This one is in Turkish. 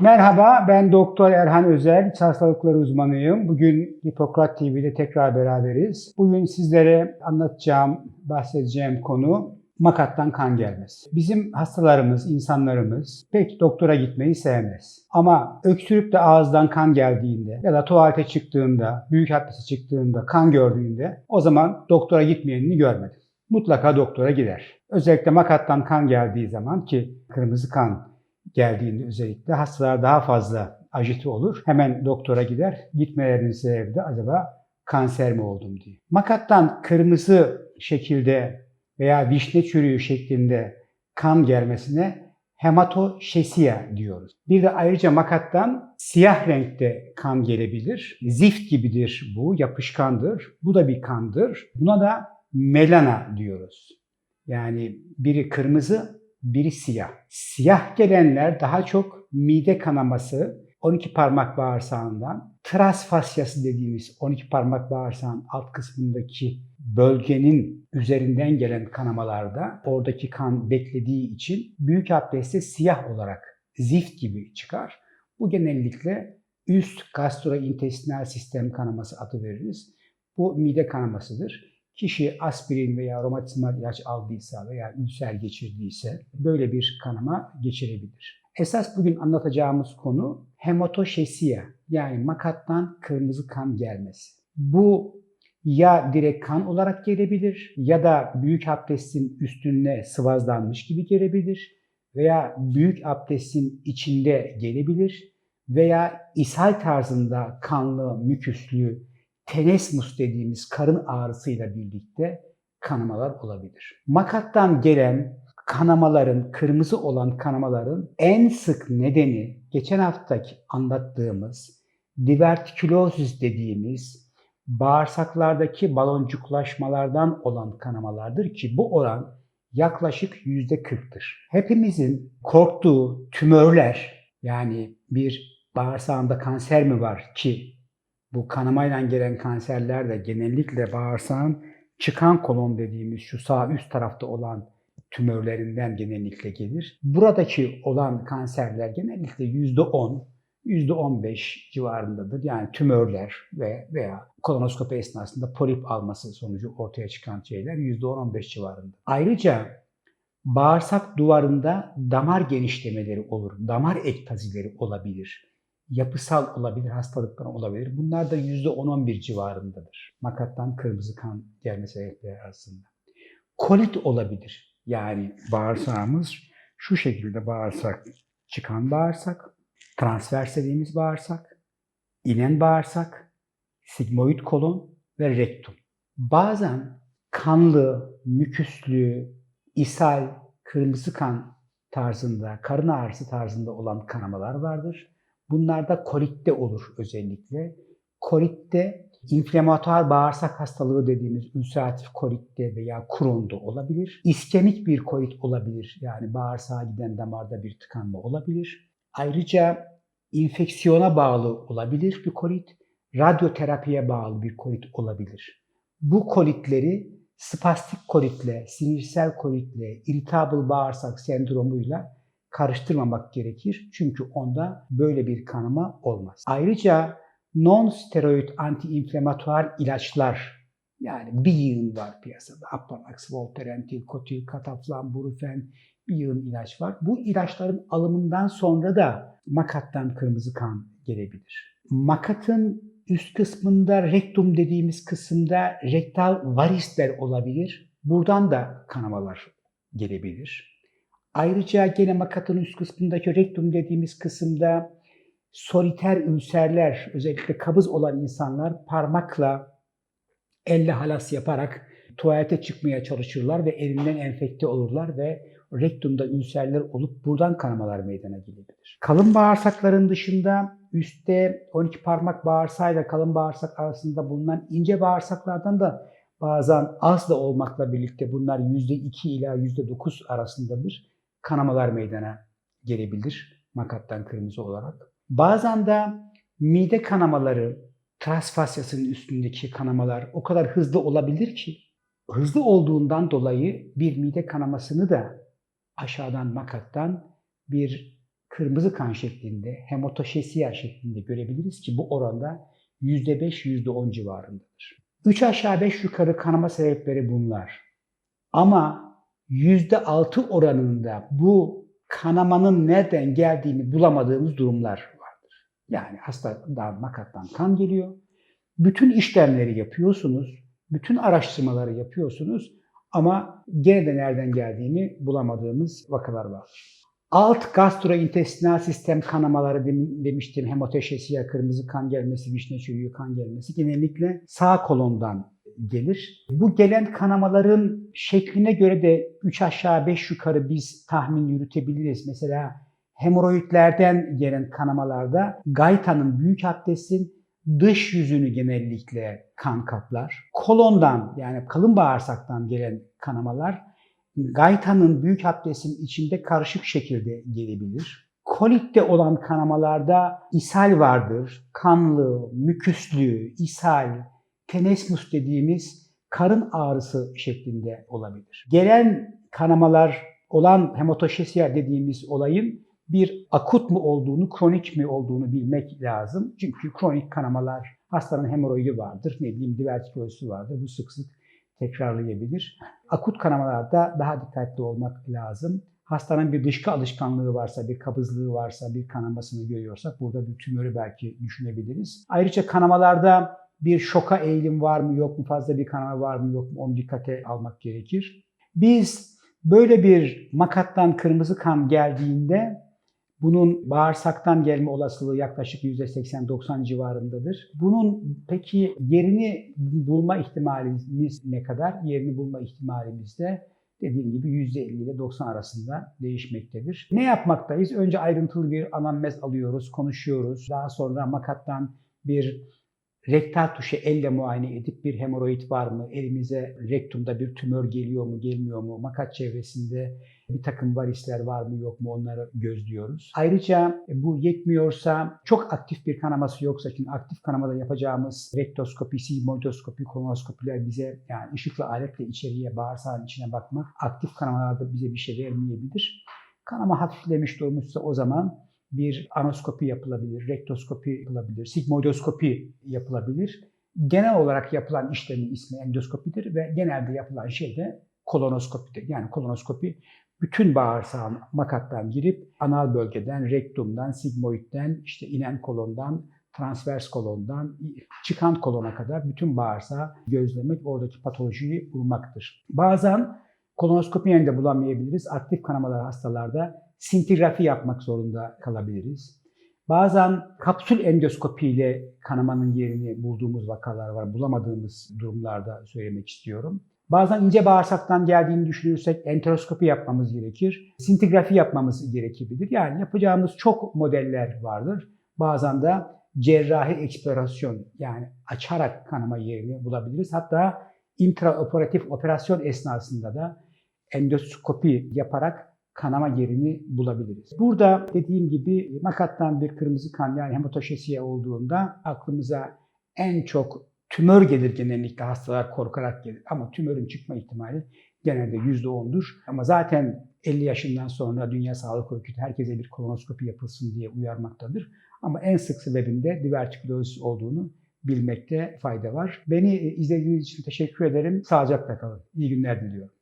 Merhaba, ben Doktor Erhan Özel, iç hastalıkları uzmanıyım. Bugün Hipokrat TV'de tekrar beraberiz. Bugün sizlere anlatacağım, bahsedeceğim konu makattan kan gelmesi. Bizim hastalarımız, insanlarımız pek doktora gitmeyi sevmez. Ama öksürüp de ağızdan kan geldiğinde ya da tuvalete çıktığında, büyük abdeste çıktığında kan gördüğünde o zaman doktora gitmeyenini görmedim. Mutlaka doktora gider. Özellikle makattan kan geldiği zaman ki kırmızı kan geldiğinde özellikle hastalar daha fazla ajite olur. Hemen doktora gider. Gitmelerinin sebebi de acaba kanser mi oldum diye. Makattan kırmızı şekilde veya vişne çürüğü şeklinde kan gelmesine hematoşesiya diyoruz. Bir de ayrıca makattan siyah renkte kan gelebilir. Zift gibidir bu, yapışkandır. Bu da bir kandır. Buna da melana diyoruz. Yani biri kırmızı, biri siyah. Siyah gelenler daha çok mide kanaması, 12 parmak bağırsağından, tras fasyası dediğimiz 12 parmak bağırsağın alt kısmındaki bölgenin üzerinden gelen kanamalarda oradaki kan beklediği için büyük abdestte siyah olarak zift gibi çıkar. Bu genellikle üst gastrointestinal sistem kanaması adı veririz. Bu mide kanamasıdır. Kişi aspirin veya romatizmal ilaç aldıysa veya ülser geçirdiyse böyle bir kanama geçirebilir. Esas bugün anlatacağımız konu hematoşesiya yani makattan kırmızı kan gelmesi. Bu ya direkt kan olarak gelebilir ya da büyük abdestin üstüne sıvazlanmış gibi gelebilir veya büyük abdestin içinde gelebilir veya ishal tarzında kanlı, müküslü, tenesmus dediğimiz karın ağrısıyla birlikte kanamalar olabilir. Makattan gelen kanamaların, kırmızı olan kanamaların en sık nedeni geçen haftaki anlattığımız divertikülosis dediğimiz bağırsaklardaki baloncuklaşmalardan olan kanamalardır ki bu oran yaklaşık %40'tır. Hepimizin korktuğu tümörler yani bir bağırsağında kanser mi var ki bu kanamayla gelen kanserler de genellikle bağırsağın çıkan kolon dediğimiz şu sağ üst tarafta olan tümörlerinden genellikle gelir. Buradaki olan kanserler genellikle %10, %15 civarındadır. Yani tümörler ve veya kolonoskopi esnasında polip alması sonucu ortaya çıkan şeyler %10-15 civarında. Ayrıca bağırsak duvarında damar genişlemeleri olur, damar ektazileri olabilir yapısal olabilir, hastalıklar olabilir. Bunlar da %10-11 civarındadır. Makattan kırmızı kan gelme sebepleri arasında. Kolit olabilir. Yani bağırsağımız şu şekilde bağırsak, çıkan bağırsak, transvers dediğimiz bağırsak, inen bağırsak, sigmoid kolon ve rektum. Bazen kanlı, müküslü, ishal, kırmızı kan tarzında, karın ağrısı tarzında olan kanamalar vardır. Bunlarda kolitte olur özellikle. Kolitte inflamatuar bağırsak hastalığı dediğimiz ülseratif kolitte veya Crohn'da olabilir. İskemik bir kolit olabilir. Yani bağırsağa giden damarda bir tıkanma olabilir. Ayrıca infeksiyona bağlı olabilir bir kolit. Radyoterapiye bağlı bir kolit olabilir. Bu kolitleri spastik kolitle, sinirsel kolitle, irritable bağırsak sendromuyla karıştırmamak gerekir. Çünkü onda böyle bir kanama olmaz. Ayrıca non-steroid anti-inflamatuar ilaçlar yani bir yığın var piyasada. Apanax, Voltarentil, Kotil, Kataflan, Brufen bir yığın ilaç var. Bu ilaçların alımından sonra da makattan kırmızı kan gelebilir. Makatın üst kısmında rektum dediğimiz kısımda rektal varisler olabilir. Buradan da kanamalar gelebilir. Ayrıca gene makatın üst kısmındaki rektum dediğimiz kısımda soliter ülserler, özellikle kabız olan insanlar parmakla, elle halas yaparak tuvalete çıkmaya çalışırlar ve elinden enfekte olurlar ve rektumda ülserler olup buradan kanamalar meydana gelebilir. Kalın bağırsakların dışında üstte 12 parmak bağırsağıyla kalın bağırsak arasında bulunan ince bağırsaklardan da bazen az da olmakla birlikte bunlar %2 ila %9 arasındadır kanamalar meydana gelebilir makattan kırmızı olarak. Bazen de mide kanamaları, transfasyasının üstündeki kanamalar o kadar hızlı olabilir ki hızlı olduğundan dolayı bir mide kanamasını da aşağıdan makattan bir kırmızı kan şeklinde, hematoşesiya şeklinde görebiliriz ki bu oranda %5, %10 civarındadır. 3 aşağı 5 yukarı kanama sebepleri bunlar. Ama %6 oranında bu kanamanın nereden geldiğini bulamadığımız durumlar vardır. Yani hastadan makattan kan geliyor. Bütün işlemleri yapıyorsunuz. Bütün araştırmaları yapıyorsunuz. Ama gene de nereden geldiğini bulamadığımız vakalar vardır. Alt gastrointestinal sistem kanamaları demiştim. Hemoteşesiya, kırmızı kan gelmesi, vişne çürüğü kan gelmesi genellikle sağ kolondan gelir. Bu gelen kanamaların şekline göre de 3 aşağı 5 yukarı biz tahmin yürütebiliriz. Mesela hemoroidlerden gelen kanamalarda gaytanın büyük abdestin dış yüzünü genellikle kan kaplar. Kolondan yani kalın bağırsaktan gelen kanamalar gaytanın büyük abdestin içinde karışık şekilde gelebilir. Kolitte olan kanamalarda ishal vardır. Kanlı, müküslü, ishal, tenesmus dediğimiz karın ağrısı şeklinde olabilir. Gelen kanamalar olan hematoşesiya dediğimiz olayın bir akut mu olduğunu, kronik mi olduğunu bilmek lazım. Çünkü kronik kanamalar hastanın hemoroidi vardır, ne bileyim divertikulozisi vardır. Bu sık sık tekrarlayabilir. Akut kanamalarda daha dikkatli olmak lazım. Hastanın bir dışkı alışkanlığı varsa, bir kabızlığı varsa, bir kanamasını görüyorsak burada bir tümörü belki düşünebiliriz. Ayrıca kanamalarda bir şoka eğilim var mı yok mu, fazla bir kanama var mı yok mu onu dikkate almak gerekir. Biz böyle bir makattan kırmızı kan geldiğinde bunun bağırsaktan gelme olasılığı yaklaşık %80-90 civarındadır. Bunun peki yerini bulma ihtimalimiz ne kadar? Yerini bulma ihtimalimiz de dediğim gibi %50 ile 90 arasında değişmektedir. Ne yapmaktayız? Önce ayrıntılı bir anamnez alıyoruz, konuşuyoruz. Daha sonra makattan bir rektal tuşu elle muayene edip bir hemoroid var mı, elimize rektumda bir tümör geliyor mu, gelmiyor mu, makat çevresinde bir takım varisler var mı yok mu onları gözlüyoruz. Ayrıca bu yetmiyorsa çok aktif bir kanaması yoksa çünkü aktif kanamada yapacağımız rektoskopi, sigmoidoskopi, kolonoskopiler bize yani ışıklı aletle içeriye bağırsağın içine bakmak aktif kanamalarda bize bir şey vermeyebilir. Kanama hafiflemiş durmuşsa o zaman bir anoskopi yapılabilir, rektoskopi yapılabilir, sigmoidoskopi yapılabilir. Genel olarak yapılan işlemin ismi endoskopidir ve genelde yapılan şey de kolonoskopidir. Yani kolonoskopi bütün bağırsağın makattan girip anal bölgeden, rektumdan, sigmoidden, işte inen kolondan, transvers kolondan, çıkan kolona kadar bütün bağırsağı gözlemek, oradaki patolojiyi bulmaktır. Bazen kolonoskopi de bulamayabiliriz. Aktif kanamalar hastalarda sintigrafi yapmak zorunda kalabiliriz. Bazen kapsül endoskopi ile kanamanın yerini bulduğumuz vakalar var. Bulamadığımız durumlarda söylemek istiyorum. Bazen ince bağırsaktan geldiğini düşünürsek enteroskopi yapmamız gerekir. Sintigrafi yapmamız gerekebilir. Yani yapacağımız çok modeller vardır. Bazen de cerrahi eksplorasyon yani açarak kanama yerini bulabiliriz. Hatta intraoperatif operasyon esnasında da endoskopi yaparak kanama yerini bulabiliriz. Burada dediğim gibi makattan bir kırmızı kan yani hematoşesiye olduğunda aklımıza en çok tümör gelir genellikle hastalar korkarak gelir. Ama tümörün çıkma ihtimali genelde %10'dur. Ama zaten 50 yaşından sonra Dünya Sağlık Örgütü herkese bir kolonoskopi yapılsın diye uyarmaktadır. Ama en sık sebebinde divertikülosis olduğunu bilmekte fayda var. Beni izlediğiniz için teşekkür ederim. Sağlıcakla kalın. İyi günler diliyorum.